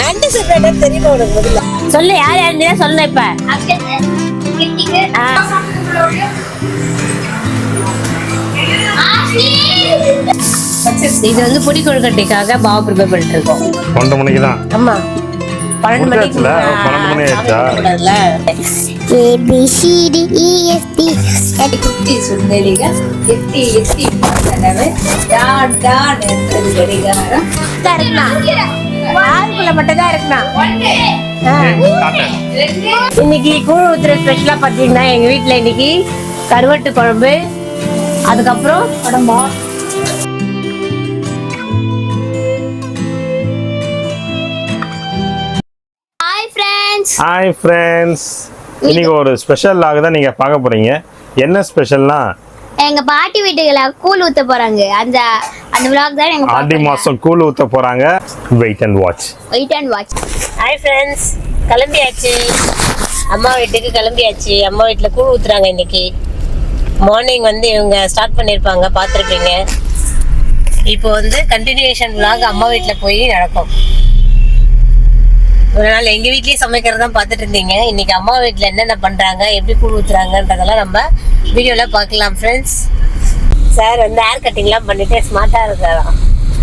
ஆன்டிசிபேட்டர் சொல்லு யார் யார் தான் சொல்லு இப்ப இது வந்து புடி கொழுக்கட்டைக்காக பாவ ப்ரிப்பேர் பண்ணிட்டு இருக்கோம் பன்னெண்டு மணிக்கு தான் ஆமா பன்னெண்டு மணி ஆயிடுச்சா ஏ எஃப் ஆளுக்குள்ள மட்டும் தான் இருக்கணும். இன்னைக்கு கூழ் ஊத்துற ஸ்பெஷலா பாத்தீங்கன்னா எங்க வீட்ல இன்னைக்கு கருவாட்டு குழம்பு அதுக்கப்புறம் உடம்பா ஹாய் ஃப்ரெண்ட்ஸ் இன்னைக்கு ஒரு ஸ்பெஷல் லாக் தான் நீங்க பார்க்க போறீங்க. என்ன ஸ்பெஷல்னா எங்க பாட்டி வீட்டுல கூழ் ஊத்த போறாங்க. அந்த அந்த vlog தான் எங்க ஆடி மாசம் கூழ் ஊத்த போறாங்க. Wait and watch wait and watch hi friends கிளம்பியாச்சு. அம்மா வீட்டுக்கு கிளம்பியாச்சு. அம்மா வீட்டில் கூழ் ஊத்துறாங்க இன்னைக்கு. மார்னிங் வந்து இவங்க ஸ்டார்ட் பண்ணியிருப்பாங்க பார்த்துருப்பீங்க. இப்போ வந்து கண்டினியூஷன் vlog அம்மா வீட்டில் போய் நடக்கும். ஒரு நாள் எங்கள் வீட்லேயே சமைக்கிறது தான் பார்த்துட்டு இருந்தீங்க. இன்னைக்கு அம்மா வீட்டில் என்னென்ன பண்ணுறாங்க எப்படி கூழ் ஊத்துறாங்கன்றதெல்லாம் நம்ம வீடியோவில் பார்க்கலாம் ஃப்ரெண்ட்ஸ் சார் வந்து ஹேர் கட்டிங்லாம் பண்ணிட்டு ஸ்மார்ட்டாக இருக்காராம்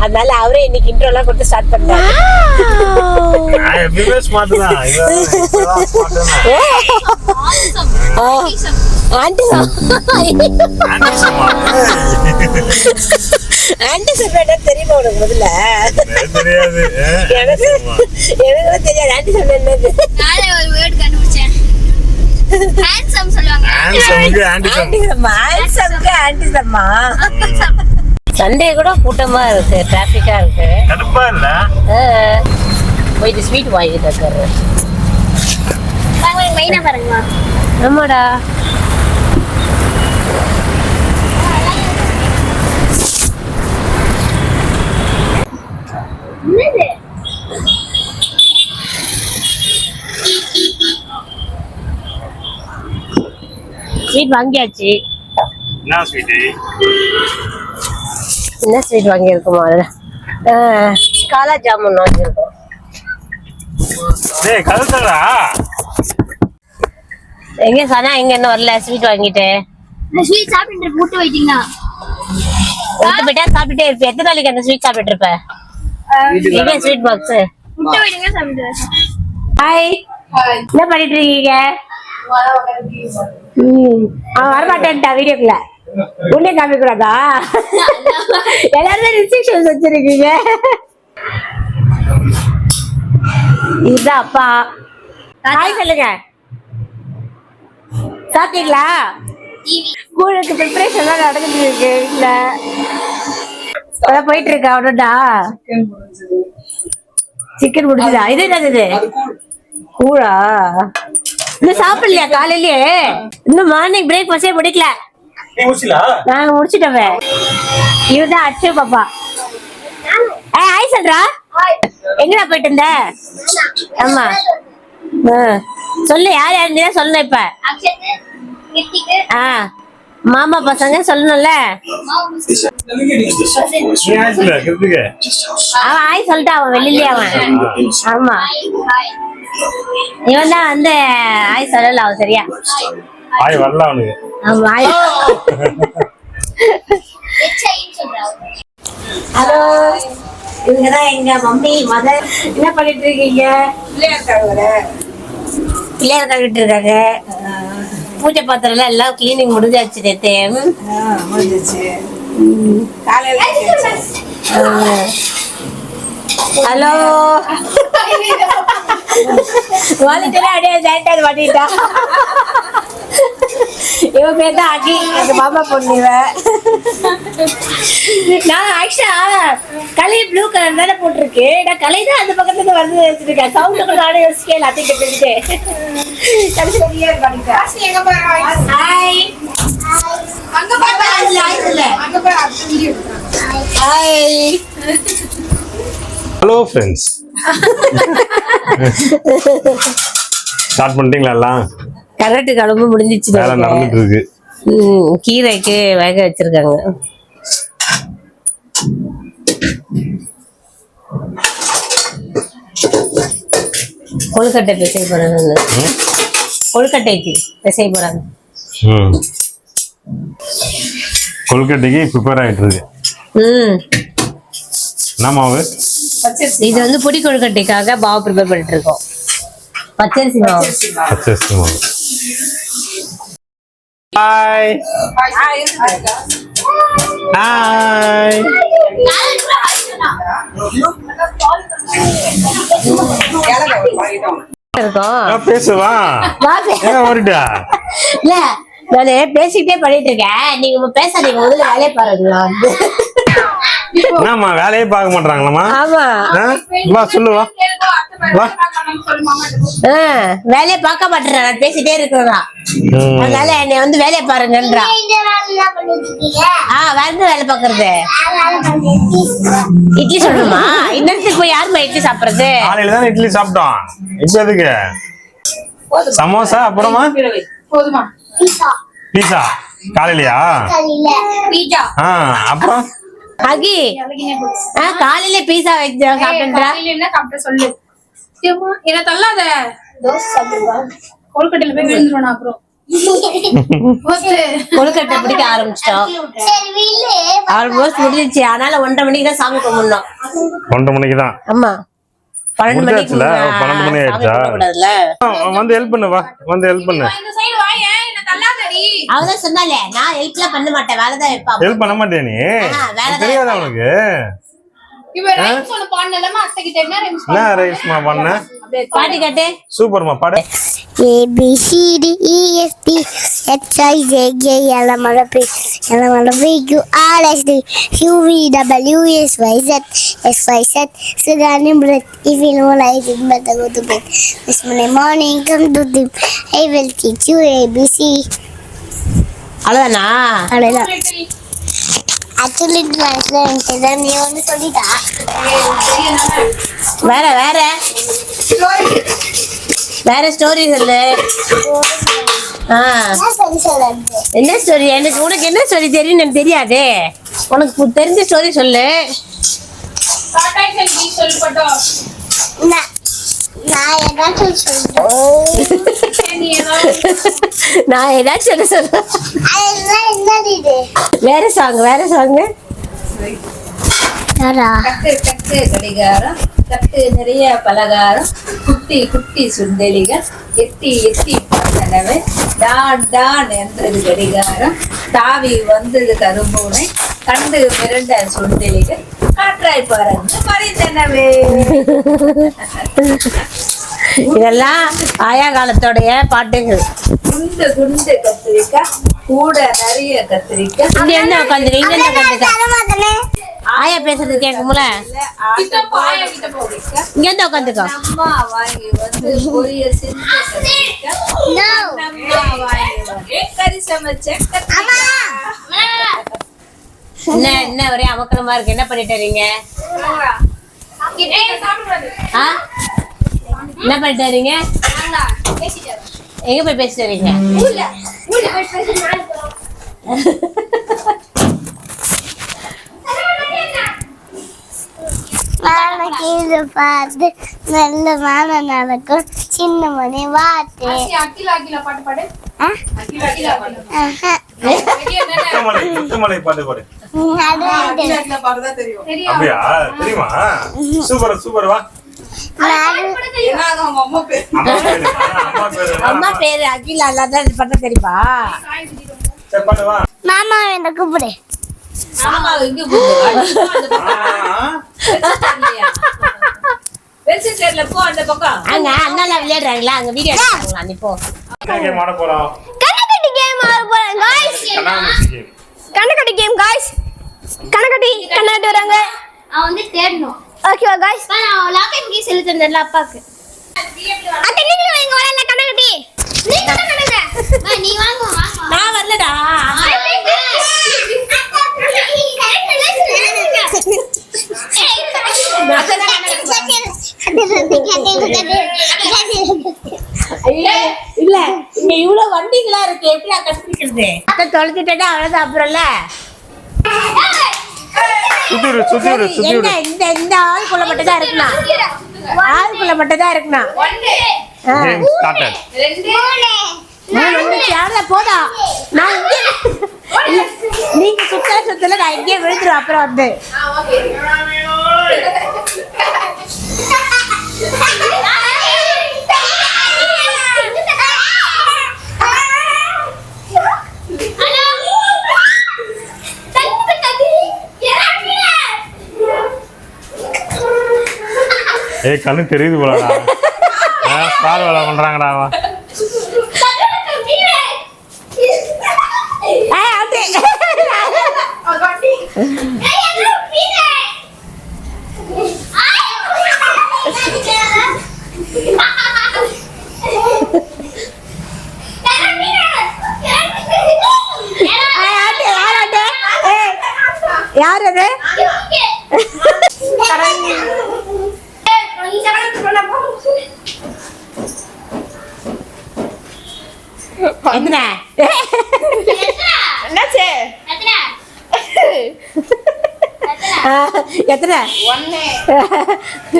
அதனால அவரே இன்னைக்கு இன்ட்ரோலாம் கொடுத்து ஸ்டார்ட் தான். ஆண்டி ஆன்டிசிபேட்டர் தெரியுமா உனக்கு முதல்ல? தெரியாது எனக்கு எனக்கு தெரியாது. ஆன்டிசிபேட்டர் என்னது நானே ஒரு வேர்ட் கண்டுபிடிச்சேன் ஹேண்ட்ஸம் சொல்லுவாங்க. சண்டே கூட கூட்டமா இருக்கு டிராஃபிக்கா இருக்கு. கடுப்பா இல்ல? ஆ. போயிட்டு ஸ்வீட் வாங்கிட்டு இருக்காரு மெயினா ஆமாடா. ஸ்வீட் வாங்கியாச்சு. என்ன ஸ்வீட் என்ன ஸ்வீட் வாங்கியிருக்கோம் அதில்? காலா ஜாமுன் வாங்கியிருக்கோம். டேய் கருத்தடா. எங்க சனா எங்க என்ன வரல? ஸ்வீட் வாங்கிட்டு. இந்த ஸ்வீட் சாப்பிட்டு முட்டை வைட்டீங்கன்னா விட்டு போயிட்டா சாப்பிட்டுட்டே இருப்ப. எத்தனை நாளைக்கு அந்த ஸ்வீட் சாப்பிட்டு இருப்ப? எங்க ஸ்வீட் பாக்ஸ் முட்டை சாப்பிட்டு ஹாய் என்ன பண்ணிட்டு இருக்கீங்க? அவன் வரமாட்டேன்ட்டா வீடியோக்குள்ள. உன்னே காமிக்க கூடாதா எல்லாருமே ரெஸ்ட்ரிக்ஷன்ஸ் வச்சிருக்கீங்க. இதுதான் அப்பா. ஹாய் சொல்லுங்க. சாப்பிட்டீங்களா? ஸ்கூலுக்கு ப்ரிப்பரேஷன் எல்லாம் நடந்துட்டு இருக்கு வீட்டுல அதான் போயிட்டு இருக்கா அவனோடா சிக்கன் முடிஞ்சுதா? இது என்னது கூழா? இன்னும் சாப்பிடலையா காலையிலயே? இன்னும் மார்னிங் பிரேக்ஃபாஸ்டே முடிக்கல. நீ முடிச்சலா நாங்க முடிச்சிட்டோமே இவதான் அச்சு பாப்பா. ஏ ஹாய் சொல்றா எங்கடா போயிட்டு இருந்த ஆமா. ஆ. சொல்லு யார் யாருன்னு தான் சொல்லணும் இப்ப. ஆ. மாமா பசங்க சொல்லணும்ல? அவன் ஆய் சொல்லிட்டான் அவன் வெளியிலே அவன். ஆமா. இவன் தான் வந்து ஆய் சொல்லல அவன் சரியா. ஆய் வரல அவனுக்கு. ஆமா ஆய். ஹலோ. இவங்கதான் எங்க மம்மி மதர். என்ன பண்ணிட்டு இருக்கீங்க? பிள்ளையார் கழுவிட்டு இருக்காங்க. பூஜை பாத்திரம் எல்லாம் எல்லாம் கிளீனிங் முடிஞ்சாச்சு. நேத்து ஹலோ. வாலிட்டெல்லாம் அப்படியே ஜாயிட்டாது பண்ணிட்டா. இவன் பேர் தான் அகி. எங்க மாமா பொண்ணு நான் ஆக்சுவலா கலை ப்ளூ கலர் தானே போட்டிருக்கு. நான் கலை தான் அந்த பக்கத்துல இருந்து வந்து வச்சிருக்கேன். சவுண்ட் கூட நானே யோசிக்கே எல்லாத்தையும் கேட்டுக்கிட்டு கடைசி வெளியே ஹாய் ஹலோ ஃப்ரெண்ட்ஸ் ஸ்டார்ட் பண்ணிட்டீங்களா எல்லாம்? கரண்ட் குழம்பு முடிஞ்சிச்சு வேலை நடந்துட்டு இருக்கு கீரைக்கு வேக வச்சிருக்காங்க. கொழுக்கட்டை பிசை போறாங்க. கொழுக்கட்டைக்கு பிசை போறாங்க. ம். கொல்கட்டைக்கு ப்ரிப்பேர் ஆகிட்டு இருக்கு ம். என்ன மாவு இது வந்து பொடி கொழுக்கட்டைக்காக மாவு ப்ரிப்பேர் பண்ணிட்டு இருக்கோம் பச்சரிசி மாவு. பச்சரிசி மாவு. ஹாய். ஹாய் பேசுவா? ஓடிட்டா? இல்ல நானு பேசிக்கிட்டே பண்ணிட்டு இருக்கேன் நீங்க பேசாதீங்க முதல்ல வேலையை பாருங்களா வந்து. என்னம்மா வேலையே பார்க்க மாட்டாங்களாம்மா ஆமா? வா சொல்லு வா. வேலையை பார்க்க மாட்டேன் நான் பேசிட்டே இருக்கிறேன் ம். அதனால என்னை வந்து வேலையை பாருங்கன்றா. ஆ வேற என்ன வேலை பாக்குறது இட்லி சொல்லணுமா? இன்னத்துக்கு போய் யாரும்மா இட்லி சாப்பிடுறது? காலையில தான் இட்லி சாப்பிட்டோம். இப்ப எதுக்கு? சமோசா அப்புறமா? பீஸா காலையிலயா? ஆ அப்புறம்? அகி. ஆ, காலையில பீஸா வச்சு சாப்பிட்ட சொல்லு. என்னை தள்ளாத. கொழுக்கட்டையில போய் விழுந்துருவேன் அப்புறம். கொழுக்கட்டை பிடிக்க ஆரம்பிச்சிட்டோம். ஆல்மோஸ்ட் முடிஞ்சிச்சு அதனால ஒன்றரை மணிக்கு தான் சாமி கும்பிடணும். ஒன்றரை மணிக்கு தான். ஆமா. பன்னெண்டு மணிக்கு? பன்னெண்டு மணி ஆயிடுச்சா? வந்து ஹெல்ப் பண்ணு வா. வந்து ஹெல்ப் பண்ணு இந்த சைடு வாயேன் என்னை தள்ளாதடி அவதான் சொன்னாலே நான் ஹெல்ப்லாம் பண்ண மாட்டேன் வேலை தான் வைப்பா ஹெல்ப் பண்ண மாட்டியா நீ? தெரியாதா உனக்கு? சூப்பர்மா பாடு. B C D E F P H I J K L M N O P L M N O P Q R S T U V W X Y Z X Y Z அவ்வளோதான் actually translate நீ வந்து சொல்லிட்டா. வேற வேற. வேற story சொல்லு. என்ன story எனக்கு உனக்கு என்ன ஸ்டோரி தெரியும் எனக்கு தெரியாதே. உனக்கு தெரிஞ்ச ஸ்டோரி சொல்லு. நான் ஏதாச்சும் இது? வேற சாங் வேற சாங் யாரா? கட்டு கட்டு கடிகாரம் கட்டு நிறைய பலகாரம் குட்டி குட்டி சுண்டெலிகள் எட்டி எட்டி பார்த்தனவை டான் டான் என்றது கடிகாரம் தாவி வந்தது கரும்பூனை கண்டு மிரண்ட சுண்டெலிகள் இதெல்லாம் ஆயா காலத்தோடைய பாட்டுகள். குண்டு குண்டு கத்திரிக்காய் கூட நிறைய கத்திரிக்காய். இங்க என்ன இங்க என்ன உட்காந்து தரமாட்டனே ஆயா பேசுறது கேட்கும்ல இங்க இருந்து உட்காந்துக்கோ அம்மா வாங்கி வந்து பொரிய செஞ்ச கத்திரிக்காய் அம்மா வாங்கி வந்து கறி சமைச்ச கத்திரிக்காய் என்ன என்ன ஒரே அமக்கலமா இருக்கு? என்ன பண்ணிட்டு ஆ? என்ன பண்ணிட்டு இருக்கீங்க எங்க போய் பேசிட்டு நாளைக்கு இது பார்த்து நல்ல மாலை நடக்கும். சின்ன மணி வாட்டு பாட்டு பாடு. பாட்டு அப்படியா? தெரியுமா? சூப்பர் சூப்பர் வா. அம்மா பேரு. அம்மா பேரு அம்மா பேரு அகிலா அல்லாதான் இது பண்ண தெரியுமா? மாமா என்ன கூப்பிடு. ஆமா இங்க கூப்பிடு. வெச்சு சேர்ல போ அந்த பக்கம். அங்க அண்ணாலாம் விளையாடுறாங்களா? அங்க வீடியோ எடுத்தாங்களா நீ போ. கேம் ஆட போறோம். கேம் ஆட game. கண்ணக்கட்டி கேம் காய்ஸ் கண்ணக்கட்டி கண்ணக்கட்டி வராங்க அவன் வந்து தேடணும் ஓகேவா காய்ஸ் நான் லாக்கெட் கீ சொல்லி தந்தேன்ல அப்பாக்கு அத்தை நீங்களும் வாங்க வரல கண்ணக்கட்டி நீங்க கண்ணங்க நீ வாங்க வாங்க நான் வரலடா இல்ல இங்க இவ்வளவு வண்டிகளா இருக்கு? எப்படி கண்டுபிடிக்கிறது? அத்தை தொலைச்சிட்டா அவ்வளவுதான் அப்புறம்ல? இந்த இந்த ஆள் கொள்ள மட்டும் தான் இருக்கலாம் ஆளுக்குள்ள மட்டும் தான் ரெண்டு. மூணு. வந்துச்சு போதும் நான் இங்கே. நீங்க சுத்த சுத்தல நான் இங்கே விழுந்துரும் அப்புறம் வந்து. ஏய் கண்ணு தெரியுது போலடா. பால் வேலை பண்றாங்கடா அவன் ஏய், அப்படியே. ஏய், அப்படியே, யார் அது? ஏய், யார் அது எத்தனை? என்னாச்சு?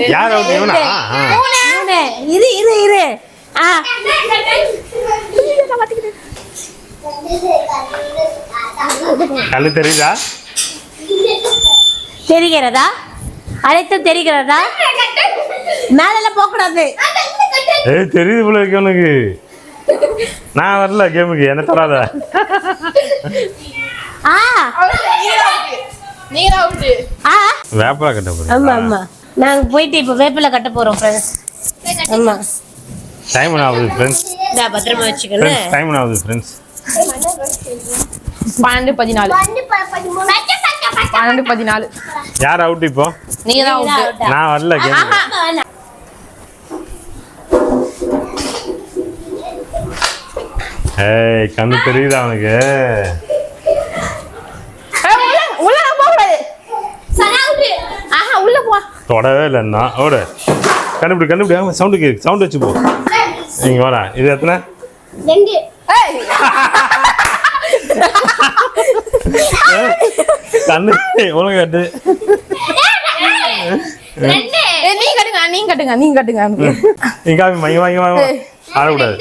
யார் அவுட் இவனா? ஆ. மூணு. இரு இரு இரு. ஆ. கண்ணு தெரியுதா? தெரிகிறதா? அனைத்தும் தெரிகிறதா? மேலெல்லாம் போகக்கூடாது. ஏய் தெரியுது போல இருக்கு உனக்கு. நான் வரல கேமுக்கு என்ன தராத ஆ. நீங்க ஆ. வேப்பலா கட்ட ஆமா போறேன் ஆமா. நாங்க போயிட்டு இப்போ வேப்பில கட்ட போறோம் ஃப்ரெண்ட்ஸ் ஆமா. டைம் ஆகுது ஃப்ரெண்ட்ஸ் இந்தா பத்திரமா வச்சுக்கணும் ஃப்ரெண்ட்ஸ் டைம் ஆகுது ஃப்ரெண்ட்ஸ் பன்னெண்டு பதினாலு. பன்னெண்டு பதினாலு. யார் அவுட் இப்போ? நீங்க தான் அவுட்டு நான் வரல கேமுக்கு. ஏய் கண்ணு தெரியுதா அவனுக்கு உள்ள போக கூடாது ஆஹா உள்ள போ. தொடவே இல்லைன்னா ஓடு. கண்டுபிடி கண்டுபிடி. சவுண்டு கேக்கு. சவுண்ட் வச்சு போ. இங்க வரா இது எத்தனை? ஏய். கண்ணு ஒழுங்கு கட்டு நீங்க கட்டுங்க நீங்க கட்டுங்க நீங்க கட்டுங்க நீ காமி மைய வாங்கி வாங்க ஆடக்கூடாது.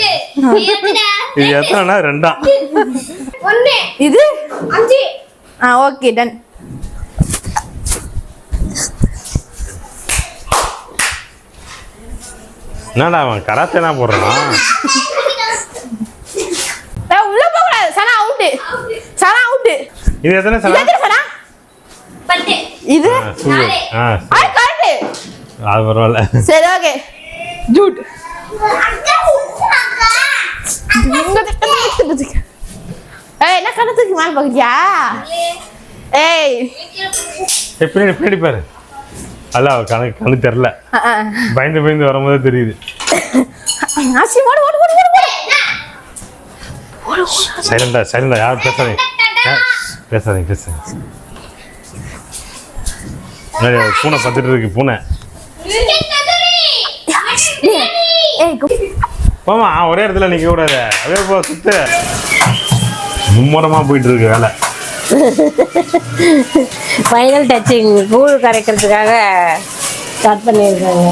இது எத்தனைனா ரெண்டா? இது? அஞ்சு. ஆ ஓகே டன் என்னடா அவன் கராத்தேனா போடுறான்? உள்ள போக கூடாது. சனா அவுட்டு சனா அவுட்டு இது எத்தனை சனா? எத்தனை சனா? இது? ஆ, கரெக்ட் அது பரவாயில்ல. சரி ஓகே ஜூட் ஏய் என்ன கணத்துக்கு மேல பாக்குறியா ஏய் ஏய், பின்னாடி பாரு அல்ல அவ கணக்கு கண்ணு ஆ. பயந்து பயந்து வரும்போது தெரியுது ஆசி ஓடு ஓடு ஓடு ஓடு சைலண்டா சைலண்டா யாரும் பேசாதீங்க பேசாதீங்க பேசாதீங்க பூனை பார்த்துட்டு இருக்கு பூனை ஏய் போமா ஒரே இடத்துல நிற்க கூடாது அப்படியே போ சுத்து. மும்முரமாக போயிட்டு இருக்கு வேலை. ஃபைனல் டச்சிங் கூழ் கரைக்கிறதுக்காக ஸ்டார்ட் பண்ணியிருக்காங்க.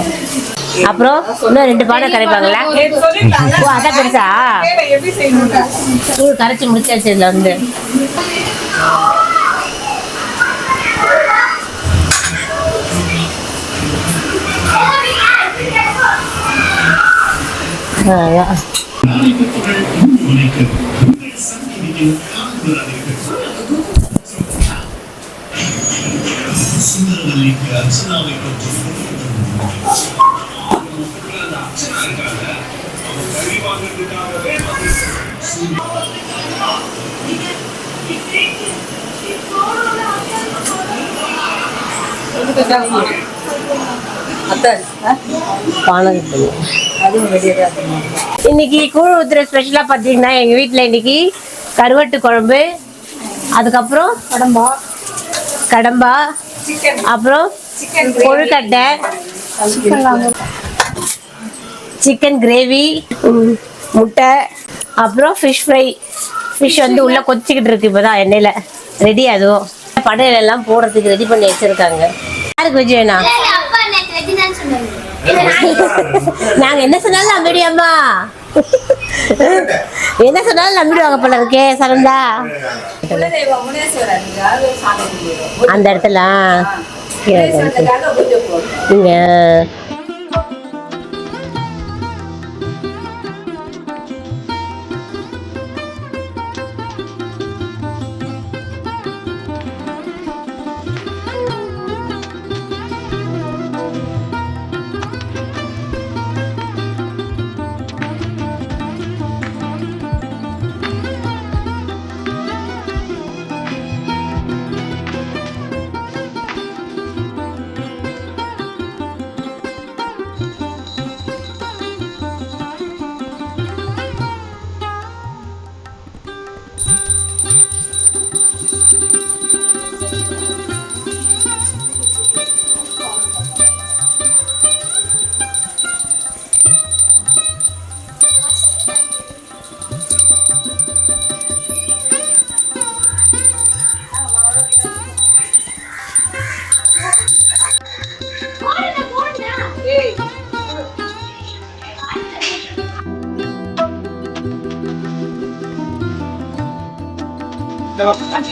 அப்புறம் இன்னும் ரெண்டு பாடம் கரைப்பாங்களா ஓ அதான் பெருசா? கூழ் கரைச்சி முடிச்சாச்சு இதில் வந்து. ya. Thank you. இன்னைக்கு கூழ் ஊத்துற ஸ்பெஷலா பாத்தீங்கன்னா எங்க வீட்ல இன்னைக்கு கருவாட்டு குழம்பு அதுக்கப்புறம் கடம்பா. கடம்பா அப்புறம் கொழுக்கட்டை. சிக்கன் கிரேவி முட்டை அப்புறம் ஃபிஷ் ஃப்ரை ஃபிஷ் வந்து உள்ள கொதிச்சுக்கிட்டு இருக்கு இப்போதான் எண்ணெயில. ரெடி அதுவும். படையில எல்லாம் போடுறதுக்கு ரெடி பண்ணி வச்சிருக்காங்க. யாருக்கு வெஜ் வேணா நாங்க என்ன சொன்னாலும் நம்பிடுவோம்மா என்ன சொன்னாலும் நம்பிடுவாங்க போல இருக்கே கும்பிடுவோம் அந்த இடத்துல முனேஸ்வரனுக்காக பூஜை போடுவோம்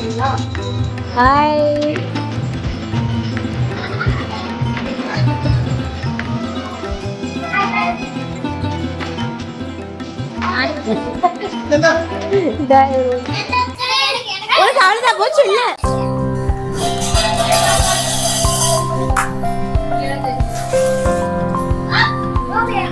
நீங்க ஹாய் உனக்கு அவ்வளவுதான் போச்சு இல்ல இந்த மக்களே அந்த நான் கையில தண்ணி ஊத்தேன். கொழுக்கட்டை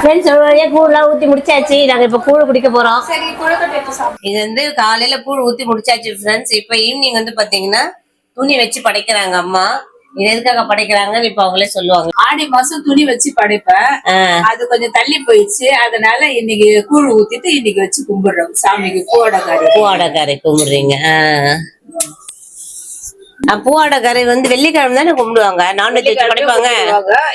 ஃப்ரெண்ட்ஸ் ஒரு வழியா கூழ்லாம் ஊத்தி முடிச்சாச்சு. நாங்க இப்ப கூழ் குடிக்க போறோம். இது வந்து காலையில கூழ் ஊத்தி முடிச்சாச்சு ஃப்ரெண்ட்ஸ் இப்ப ஈவினிங் வந்து பாத்தீங்கன்னா துணி வச்சு படைக்கிறாங்க அம்மா. இது எதுக்காக படைக்கிறாங்கன்னு இப்ப அவங்களே சொல்லுவாங்க. ஆடி மாசம் துணி வச்சு படைப்பேன். அது கொஞ்சம் தள்ளி போயிடுச்சு. அதனால இன்னைக்கு கூழ் ஊத்திட்டு இன்னைக்கு வச்சு கும்பிடுறோம். சாமிக்கு பூவடக்காரி பூவாடக்காரை கும்பிடுறீங்க. ஆஹ் பூவாடக்காரை வந்து வெள்ளிக்கிழமை தானே கும்பிடுவாங்க? நான்வெஜ் வச்சு படைப்பாங்க.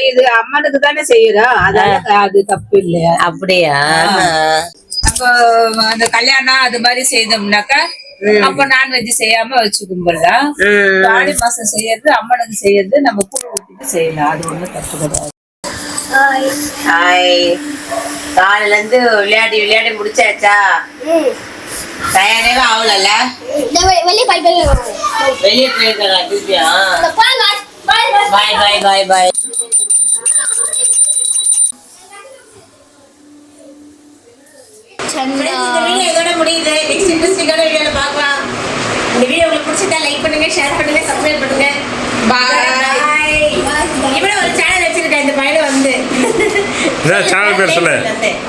இது அம்மனுக்கு தானே செய்யறோம். அதனால அது தப்பு இல்ல. அப்படியா? நம்ம அந்த கல்யாணம் அது மாதிரி செய்தோம்னாக்கா அப்ப நான்வெஜ் செய்யாம வச்சு கும்பிடலாம். ஆடி மாசம் செய்யறது அம்மனுக்கு செய்யறது நம்ம கூழ் ஊத்திட்டு செய்யலாம். அது ஒண்ணும் தப்பு கிடையாது. ஹாய் காலையில இருந்து விளையாடி விளையாடி முடிச்சாச்சா? டயர்டே ஆகலல்ல வெளிய போய் போய். வருவோம். வெளியே போயிருக்காங்க திருப்பியா பாய் பாய். பாய். பாய் இதோட முடியுது. நெக்ஸ்ட் இன்ட்ரெஸ்டிங்கான வீடியோல பார்க்கலாம். இந்த வீடியோ உங்களுக்கு பிடிச்சிருந்தா லைக் பண்ணுங்க ஷேர் பண்ணுங்க சப்ஸ்கிரைப் பண்ணுங்க. பாய் இவன ஒரு சேனல் வச்சிருக்கேன் இந்த பையனை வந்து. Channel பேர் சொல்லு.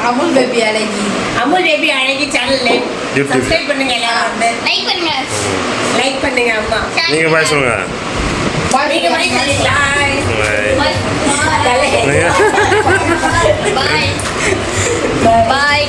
அமுல் பேபி அழகி. அமுல் பேபி அழகி சேனல். சப்ஸ்கிரைப் பண்ணுங்க எல்லாரும். வந்து லைக் பண்ணுங்க. லைக் பண்ணுங்க அம்மா. நீங்க பாய் சொல்லுங்க. நீங்க பாய் பாய் பாய்